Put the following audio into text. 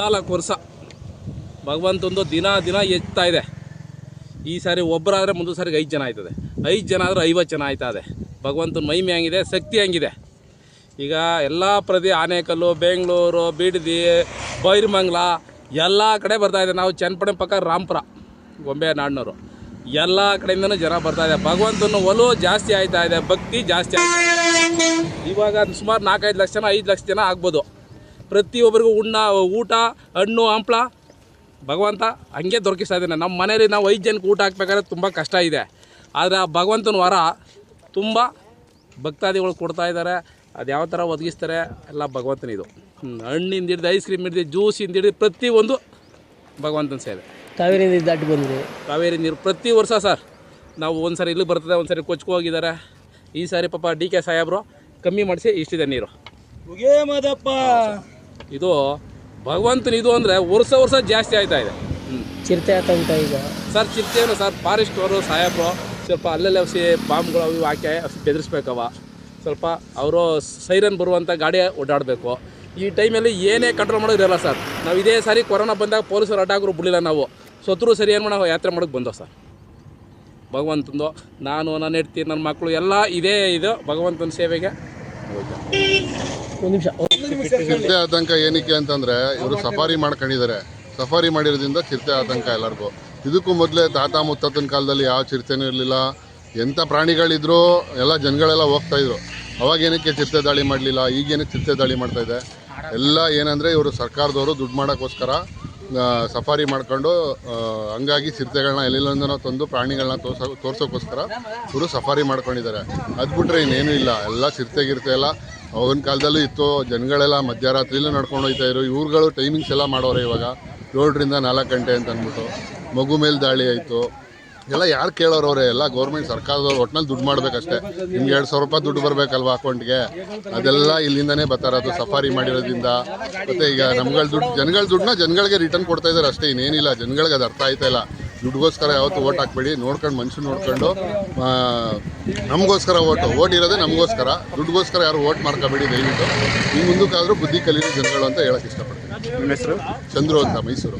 ಹದಿನಾಲ್ಕು ವರ್ಷ ಭಗವಂತಂದು ದಿನ ದಿನ ಹೆಚ್ಚುತ್ತಾ ಇದೆ. ಈ ಸಾರಿ ಒಬ್ಬರಾದರೆ ಮುಂದೆ ಸಾರಿಗೆ ಐದು ಜನ ಆಯ್ತದೆ. ಐದು ಜನ ಆದರೆ ಐವತ್ತು ಜನ ಆಯ್ತಾ ಇದೆ. ಭಗವಂತನ ಮಹಿಮೆ ಹಂಗಿದೆ, ಶಕ್ತಿ ಹಂಗಿದೆ? ಈಗ ಎಲ್ಲ ಪ್ರತಿ ಆನೇಕಲ್ಲು, ಬೆಂಗಳೂರು, ಬಿಡದಿ, ಬೈರಮಂಗ್ಲ ಎಲ್ಲ ಕಡೆ ಬರ್ತಾ ಇದೆ. ನಾವು ಚನ್ನಪಟ್ಟಣ ಪಕ್ಕ ರಾಂಪುರ ಗೊಂಬೆ ನಾಡ್ನವರು ಎಲ್ಲ ಕಡೆಯಿಂದನೂ ಜನ ಬರ್ತಾ ಇದೆ. ಭಗವಂತನ ಒಲವು ಜಾಸ್ತಿ ಆಯ್ತಾ ಇದೆ, ಭಕ್ತಿ ಜಾಸ್ತಿ ಆಯ್ತಾ ಇವಾಗ ಸುಮಾರು ನಾಲ್ಕೈದು ಲಕ್ಷ ಜನ ಐದು ಲಕ್ಷ ಜನ ಆಗ್ಬೋದು. ಪ್ರತಿಯೊಬ್ಬರಿಗೂ ಉಣ್ಣ ಊಟ ಹಣ್ಣು ಹಂಪ್ಲ. ಭಗವಂತ ಹಂಗೆ ದೊರಕಿಸ್ತಾ ಇದ್ದಾನೆ. ನಮ್ಮ ಮನೇಲಿ ನಾವು ಐದು ಜನಕ್ಕೆ ಊಟ ಹಾಕ್ಬೇಕಾದ್ರೆ ತುಂಬ ಕಷ್ಟ ಇದೆ. ಆದರೆ ಆ ಭಗವಂತನ ವರ ತುಂಬ ಭಕ್ತಾದಿಗಳು ಕೊಡ್ತಾ ಇದ್ದಾರೆ. ಅದು ಯಾವ ಥರ ಒದಗಿಸ್ತಾರೆ? ಎಲ್ಲ ಭಗವಂತನ ಇದು ಹ್ಮ್. ಹಣ್ಣಿಂದ ಹಿಡಿದು ಐಸ್ ಕ್ರೀಮ್ ಹಿಡಿದು ಜ್ಯೂಸಿಂದ ಹಿಡಿದು ಪ್ರತಿಯೊಂದು ಭಗವಂತನ ಸೇವೆ. ಕಾವೇರಿ ನೀರು ದಾಟಿ ಬಂದಿದೆ. ಕಾವೇರಿ ನೀರು ಪ್ರತಿ ವರ್ಷ ಸರ್ ನಾವು ಒಂದು ಸಾರಿ ಇಲ್ಲಿ ಬರ್ತದೆ ಒಂದು ಸಾರಿ ಕೊಚ್ಕೋ ಹೋಗಿದ್ದಾರೆ. ಈ ಸಾರಿ ಪಾಪ ಡಿ ಕೆ ಸಾಹೇಬ್ರು ಕಮ್ಮಿ ಮಾಡಿಸಿ ಇಷ್ಟಿದೆ ನೀರು. ಇದು ಭಗವಂತನ ಇದು ಅಂದರೆ ವರ್ಷ ವರ್ಷ ಜಾಸ್ತಿ ಆಯ್ತಾ ಇದೆ. ಚಿರತೆ ಆತಂಕ ಈಗ? ಸರ್ ಚಿಂತೇನು ಸರ್ ಫಾರೆಸ್ಟ್ ಅವರು ಸಾಹೇಬ್ರು ಸ್ವಲ್ಪ ಅಲ್ಲಲ್ಲಿ ಅವಸಿ ಬಾಂಬ್ಗಳು ಅವು ಇವು ಹಾಕಿ ಬೆದರಿಸ್ಬೇಕವ. ಸ್ವಲ್ಪ ಅವರು ಸೈರನ್ ಬರುವಂಥ ಗಾಡಿ ಓಡಾಡಬೇಕು. ಈ ಟೈಮಲ್ಲಿ ಏನೇ ಕಂಟ್ರೋಲ್ ಮಾಡೋದಿರಲ್ಲ ಸರ್. ನಾವು ಇದೇ ಸಾರಿ ಕೊರೋನಾ ಬಂದಾಗ ಪೊಲೀಸರು ಅಡ್ಡಾಗ್ರು ಬಿಡಲಿಲ್ಲ ನಾವು. ಸತ್ರು ಸರಿ ಏನು ಮಾಡೋ ಯಾತ್ರೆ ಮಾಡೋಕ್ಕೆ ಬಂದೋ ಸರ್. ಭಗವಂತಂದು ನಾನು ನನ್ನ ಹೆಡ್ತಿ ನನ್ನ ಮಕ್ಕಳು ಎಲ್ಲ ಇದೇ ಇದು ಭಗವಂತನ ಸೇವೆಗೆ ಚಿರತೆ ಆತಂಕ ಏನಕ್ಕೆ ಅಂತಂದ್ರೆ ಇವರು ಸಫಾರಿ ಮಾಡ್ಕೊಂಡಿದ್ದಾರೆ. ಸಫಾರಿ ಮಾಡಿರೋದ್ರಿಂದ ಚಿರತೆ ಆತಂಕ ಎಲ್ಲರಿಗೂ. ಇದಕ್ಕೂ ಮೊದಲೇ ತಾತ ಮುತ್ತಾತನ ಕಾಲದಲ್ಲಿ ಯಾವ ಚಿರತೆನೂ ಇರಲಿಲ್ಲ. ಎಂಥ ಪ್ರಾಣಿಗಳಿದ್ರು ಎಲ್ಲ ಜನಗಳೆಲ್ಲ ಹೋಗ್ತಾ ಇದ್ರು. ಅವಾಗ ಏನಕ್ಕೆ ಚಿರತೆ ದಾಳಿ ಮಾಡಲಿಲ್ಲ ಈಗೇನಕ್ಕೆ ಚಿರತೆ ದಾಳಿ ಮಾಡ್ತಾ ಇದೆ. ಎಲ್ಲ ಏನಂದರೆ ಇವರು ಸರ್ಕಾರದವರು ದುಡ್ಡು ಮಾಡೋಕ್ಕೋಸ್ಕರ ಸಫಾರಿ ಮಾಡ್ಕೊಂಡು ಹಂಗಾಗಿ ಸಿರ್ತೆಗಳನ್ನ ಎಲ್ಲೆಲ್ಲಿಂದನೋ ತಂದು ಪ್ರಾಣಿಗಳನ್ನ ತೋರ್ಸೋ, ತೋರ್ಸೋಕ್ಕೋಸ್ಕರ ಇವರು ಸಫಾರಿ ಮಾಡ್ಕೊಂಡಿದ್ದಾರೆ. ಅದು ಬಿಟ್ರೆ ಇನ್ನೇನು ಇಲ್ಲ. ಎಲ್ಲ ಚಿರತೆ ಗಿರ್ತೆ ಎಲ್ಲ ಅವಾಗಿನ ಕಾಲದಲ್ಲೂ ಇತ್ತು. ಜನಗಳೆಲ್ಲ ಮಧ್ಯರಾತ್ರಿಲೂ ನಡ್ಕೊಂಡು ಹೋಗ್ತಾ ಇದ್ರು. ಇವ್ರುಗಳು ಟೈಮಿಂಗ್ಸ್ ಎಲ್ಲ ಮಾಡೋರೆ ಇವಾಗ. ಏಳರಿಂದ ನಾಲ್ಕು ಗಂಟೆ ಅಂತ ಅಂದ್ಬಿಟ್ಟು. ಮಗು ಮೇಲೆ ದಾಳಿ ಆಯಿತು. ಎಲ್ಲ ಯಾರು ಕೇಳೋರವ್ರೆ ಎಲ್ಲ ಗೌರ್ಮೆಂಟ್ ಸರ್ಕಾರದವ್ರು ಒಟ್ನಲ್ಲಿ ದುಡ್ಡು ಮಾಡಬೇಕಷ್ಟೇ. ನಿಮ್ಗೆ ಎರಡು ಸಾವಿರ ರೂಪಾಯಿ ದುಡ್ಡು ಬರಬೇಕಲ್ವಾ ಅಕೌಂಟ್ಗೆ ಅದೆಲ್ಲ ಇಲ್ಲಿಂದನೇ ಬರ್ತಾರೆ ಅದು ಸಫಾರಿ ಮಾಡಿರೋದ್ರಿಂದ. ಮತ್ತೆ ಈಗ ನಮ್ಗಳ ದುಡ್ಡು ಜನಗಳ ದುಡ್ಡನ್ನ ಜನಗಳಿಗೆ ರಿಟರ್ನ್ ಕೊಡ್ತಾ ಇದ್ದಾರೆ ಅಷ್ಟೇ ಇನ್ನೇನಿಲ್ಲ. ಜನಗಳಿಗೆ ಅದು ಅರ್ಥ ಆಯ್ತಾ ಇಲ್ಲ. ದುಡ್ಡುಗೋಸ್ಕರ ಯಾವತ್ತು ಓಟ್ ಹಾಕ್ಬೇಡಿ ನೋಡ್ಕೊಂಡು ಮನುಷ್ಯ ನೋಡ್ಕೊಂಡು ನಮಗೋಸ್ಕರ ಓಟು ಓಟ್ ಇರೋದೇ ನಮಗೋಸ್ಕರ. ದುಡ್ಡುಗೋಸ್ಕರ ಯಾರು ಓಟ್ ಮಾಡ್ಕೋಬೇಡಿ ದಯವಿಟ್ಟು. ಈ ಮುಂದಕ್ಕಾದರೂ ಬುದ್ಧಿ ಕಲೀರಿ ಜನಗಳು ಅಂತ ಹೇಳಕ್ಕೆ ಇಷ್ಟಪಡ್ತೀನಿ. ಹೆಸರು? ಚಂದ್ರು ಅಂತ ಮೈಸೂರು.